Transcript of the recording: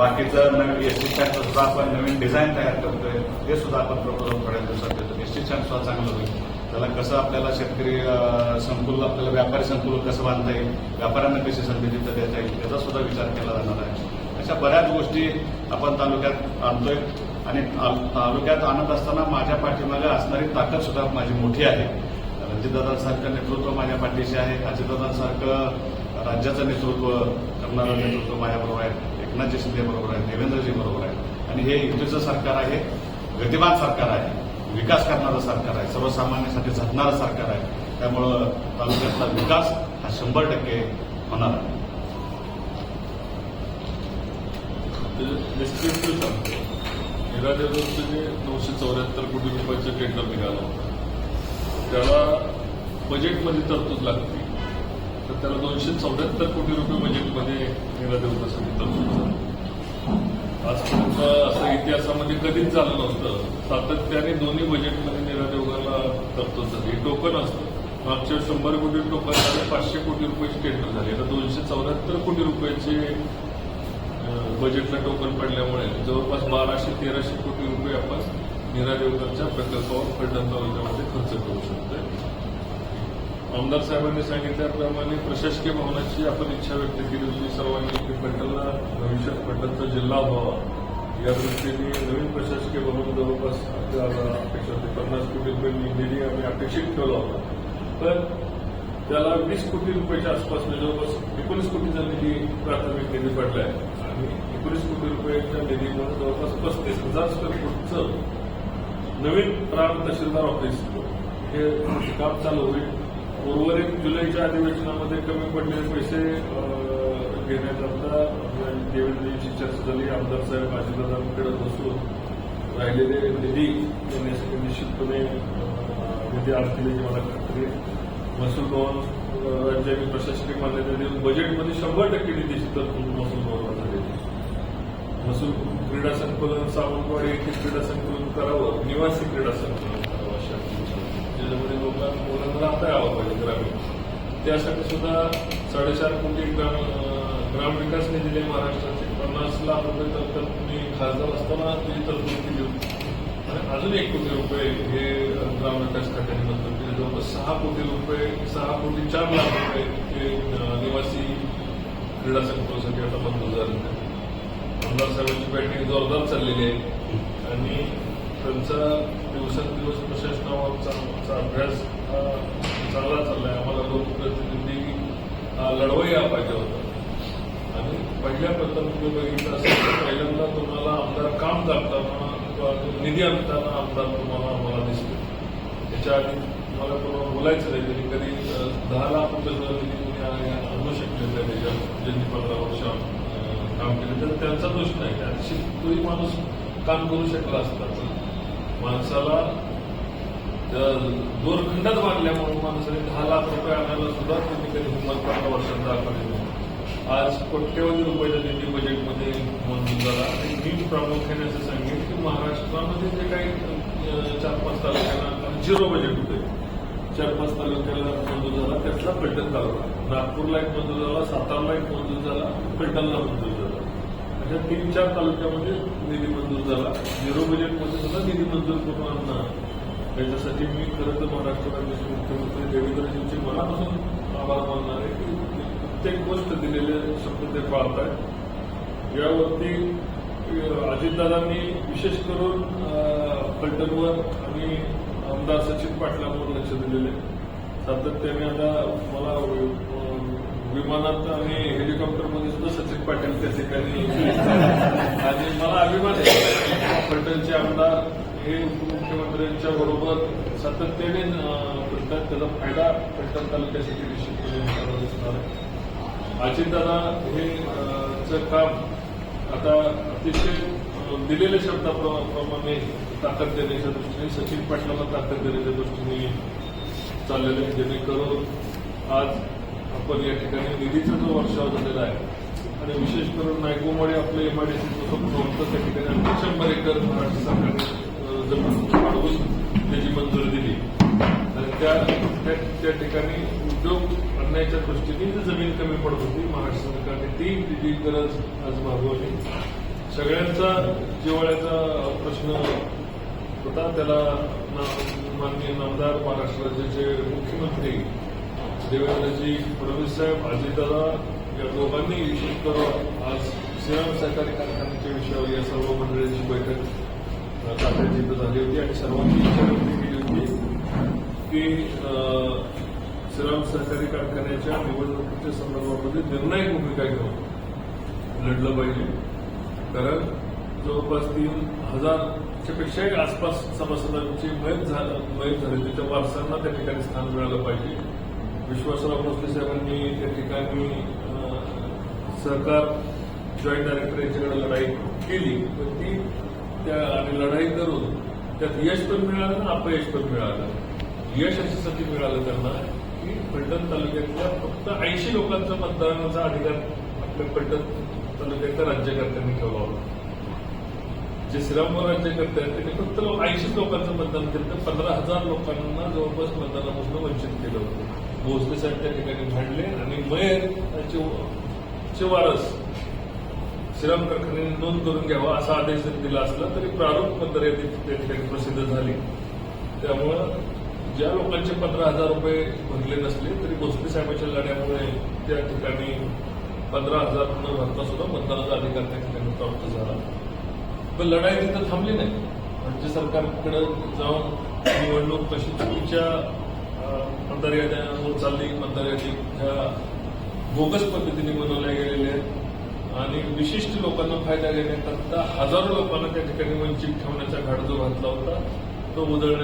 बाकीचं नवीन S T स्टँडचं सुद्धा आपण नवीन डिझाईन तयार करतोय ते सुद्धा आपण प्रपोजल थोड्या दिवसात देतो एस टी स्टँड सुद्धा चांगलं होईल. त्याला कसं आपल्याला शेतकरी संकुल आपल्याला व्यापारी संकुल कसं बांधता येईल व्यापाऱ्यांना कशी संधी तिथं देता येईल त्याचा सुद्धा विचार केला जाणार आहे. अशा बऱ्याच गोष्टी आपण तालुक्यात आणतोय. आणि तालुक्यात आणत असताना माझ्या पाठीमागे असणारी ताकद सुद्धा माझी मोठी आहे. रणजितदादांसारखं नेतृत्व माझ्या पाठीशी आहे. अजितदादांसारखं राज्याचं नेतृत्व करणारं नेतृत्व माझ्याबरोबर आहे. एकनाथ शिंदे बरोबर आहे देवेंद्रजी बरोबर आहे. आणि हे युतीचं सरकार आहे गतिमान सरकार आहे विकास करणारं सरकार आहे सर्वसामान्यांसाठी झटणारं सरकार आहे. त्यामुळं तालुक्यातला विकास हा शंभर टक्के होणार आहे. सांगतो. निरादेवचं जे नऊशे चौऱ्याहत्तर कोटी रुपयाचं टेंडर निघालं होतं. त्याला बजेटमध्ये तरतूद लागते. तर त्याला दोनशे चौऱ्याहत्तर कोटी रुपये बजेटमध्ये निरादेवतासाठी तरतूद असं आजपर्यंत असं इतिहासामध्ये कधीच झालं नव्हतं. सातत्याने दोन्ही बजेटमध्ये निरादेवगाला तरतूद झाली टोकन असतं. मागच्या शंभर कोटी टोकन झाले पाचशे कोटी रुपये टेंडर झाले. आता दोनशे चौऱ्याहत्तर कोटी रुपयाचे बजेटला टोकन पडल्यामुळे जवळपास बाराशे तेराशे कोटी रुपये आपण निरादेवकरच्या प्रकल्पावर फलटण खर्च करू शकतोय. आमदार साहेबांनी सांगितल्याप्रमाणे प्रशासकीय भवनाची आपण इच्छा व्यक्त केली होती. सर्वांनी की पटलला भविष्यात पटलचा जिल्हा व्हावा. या दृष्टीने नवीन प्रशासकीय भवन जवळपास आपल्याला अपेक्षा होती. पन्नास कोटी रुपये निधी आम्ही अपेक्षित ठेवला होता. पण त्याला वीस कोटी रुपयाच्या आसपास म्हणजे जवळपास एकोणीस कोटीचा निधी प्राथमिक निधी आहे आणि एकोणीस कोटी रुपयाच्या निधीमध्ये जवळपास पस्तीस हजार स्क्वेअर फूटचं नवीन प्राण तहसीलदार ऑफिस हे काम चालू होईल. उर्वरित जुलैच्या अधिवेशनामध्ये कमी पडलेले पैसे घेण्याकरता देवेंद्रजींची चर्चा झाली. आमदार साहेब अजितदादांकडे बसून राहिलेले निधी निश्चितपणे अं, निधी असलेली मला खात्री महसूल भवन राज्याने प्रशासकीय मान्यता देऊन बजेटमध्ये शंभर टक्के निधीची तरतूद महसूल भवनाला झालेली महसूल क्रीडा संकुलन सावंतवाडी येथे क्रीडा संकुलन करावं निवासी क्रीडा संकुलन. त्याच्यामध्ये लोकांना मुलांना राहता यावं पाहिजे ग्रामीण. त्यासाठी सुद्धा साडेचार कोटी ग्राम अं, ग्रामविकास निधीने महाराष्ट्राचे. पन्नास लाख रुपये तर तुम्ही खासदार असताना ती तरतूद केली होती आणि अजून एक कोटी रुपये हे ग्राम ग्रामविकास खात्याने मंजूर केले जवळपास सहा कोटी रुपये सहा कोटी चार लाख रुपये हे निवासी क्रीडा संकुलासाठी आता मंजूर झाले आमदार साहेबांची बॅटिंग जोरदार चाललेली आहे. आणि त्यांचा दिवसेंदिवस प्रशासनावरचा अभ्यास चालला चांगला चाललाय. आम्हाला लोकप्रतिनिधी हा लढवाई हा पाहिजे होता. आणि पहिल्या पद्धत तुम्ही बघितलं असेल तर पहिल्यांदा तुम्हाला आमदार काम दाखताना किंवा निधी आणताना आमदार तुम्हाला आम्हाला दिसतो त्याच्या आधी तुम्हाला कोणाला बोलायचं नाही तरी कधी दहा लाख रुपये जर निधी आणू शकले त्या त्याच्यात ज्यांनी पंधरा वर्ष काम केले तर त्यांचा दोष नाही त्याची तोही माणूस काम करू शकला असता माणसाला दोरखंडात बांधल्यामुळे माणसाने दहा लाख रुपये आणायला सुद्धा त्यांनी कधी हिंमत पंधरा वर्षात दाखवली नाही. आज कोट्यवधी रुपयाच्या निधी बजेटमध्ये मंजूर झाला आणि मी प्रामुख्याने असं सांगेन की महाराष्ट्रामध्ये जे काही चार पाच तालुक्यांना झिरो बजेट होते. चार पाच तालुक्याला मंजूर झाला त्यातला फलटण तालुका नागपूरला एक मंजूर झाला सातारला एक मंजूर झाला फलटणला मंजूर झाला. या तीन चार तालुक्यामध्ये निधी मंजूर झाला. झिरो बजेटमध्ये सुद्धा निधी मंजूर करून आणणार त्याच्यासाठी मी खरं तर महाराष्ट्र राज्याचे मुख्यमंत्री देवेंद्रजींचे मनापासून आभार मानणार आहे की प्रत्येक गोष्ट दिलेले शब्द ते पाळत आहेत यावरती अजितदादांनी विशेष करून अं, फलटणवर आणि आमदार सचिन पाटलांवर लक्ष दिलेले. सातत्याने आता मला विमानात आणि हेलिकॉप्टरमध्ये सुद्धा सचिन पाटील त्या ठिकाणी आणि मला अभिमान आहे. फलटणचे आमदार हे उपमुख्यमंत्र्यांच्या बरोबर सातत्याने फिरतात त्याचा फायदा फलटण तालुक्यासाठी निश्चितपणे दिसणार आहे. अजितदादा हे काम आता अतिशय दिलेल्या शब्दाप्रमाणे ताकद देण्याच्या दृष्टीने सचिन पाटलाला ताकद देण्याच्या दृष्टीने चाललेलं आहे. जेणेकरून आज आपण या ठिकाणी निधीचा जो वर्षाव झालेला आहे आणि विशेष करून नायकोमध्ये आपलं एमआयडीसीचं स्वप्न होतं त्या ठिकाणी आणखी शंभर एकर महाराष्ट्र सरकारने जमीन वाढवून त्याची मंजुरी दिली. आणि त्या त्या- ठिकाणी उद्योग आणण्याच्या दृष्टीने जी जमीन कमी पडत होती महाराष्ट्र सरकारने ती निधी गरज आज भागवली. सगळ्यांचा जिव्हाळ्याचा प्रश्न होता त्याला माननीय नामदार महाराष्ट्र राज्याचे मुख्यमंत्री देवेंद्रजी फडणवीस साहेब अजितदादा या दोघांनी तर आज श्रीराम सहकारी कारखान्याच्या विषयावर या सर्व मंडळींची बैठक इथं झाली होती आणि सर्वांनी इच्छा व्यक्त केली होती की अ, श्रीराम सहकारी कारखान्याच्या निवडणुकीच्या संदर्भामध्ये निर्णायक भूमिका घेऊन लढलं पाहिजे. कारण जवळपास तीन हजारच्या पेक्षाही आसपास सभासदांची मयत झालं मयत झाली त्याच्या वारसांना त्या ठिकाणी स्थान मिळालं पाहिजे. विश्वासराव भोसले साहेबांनी त्या ठिकाणी सरकार सहकार जॉईंट डायरेक्टर यांच्याकडे लढाई केली. पण ती त्या आणि लढाई करून त्यात यश पण मिळालं ना अपयश पण मिळालं. यश याच्यासाठी मिळालं त्यांना की फलटण तालुक्यातल्या फक्त ऐंशी लोकांचा मतदानाचा अधिकार आपल्या फलटण तालुक्यातल्या राज्यकर्त्यांनी ठेवला होता. जे श्रीरामपूर राज्यकर्ते आहेत त्यांनी फक्त ऐंशी लोकांचं मतदान केलं. तर पंधरा हजार लोकांना जवळपास मतदानापासून वंचित केलं होतं. भोसले साहेब त्या ठिकाणी भांडले आणि मयर त्यांचे चे वारस श्रीराम कारखान्याने नोंद करून घ्यावा असा आदेश जरी दिला असला तरी प्रारूप पत्र त्या ठिकाणी प्रसिद्ध झाली. त्यामुळं ज्या लोकांचे पंधरा हजार रुपये भरले नसले तरी भोसले साहेबांच्या लढ्यामुळे त्या ठिकाणी पंधरा हजार न भरता सुद्धा मतदानाचा अधिकार त्या ठिकाणी प्राप्त झाला. पण लढाई तिथं थांबली नाही. राज्य सरकारकडे जाऊन निवडणूक कशी चुकीच्या मतदार याद्या होत चालली मतदार यादी ह्या बोगस पद्धतीने बनवल्या गेलेल्या आहेत. आणि विशिष्ट लोकांना फायदा घेण्याकरता हजारो लोकांना त्या ठिकाणी वंचित ठेवण्याचा घाट जो घातला होता. तो उधळण्या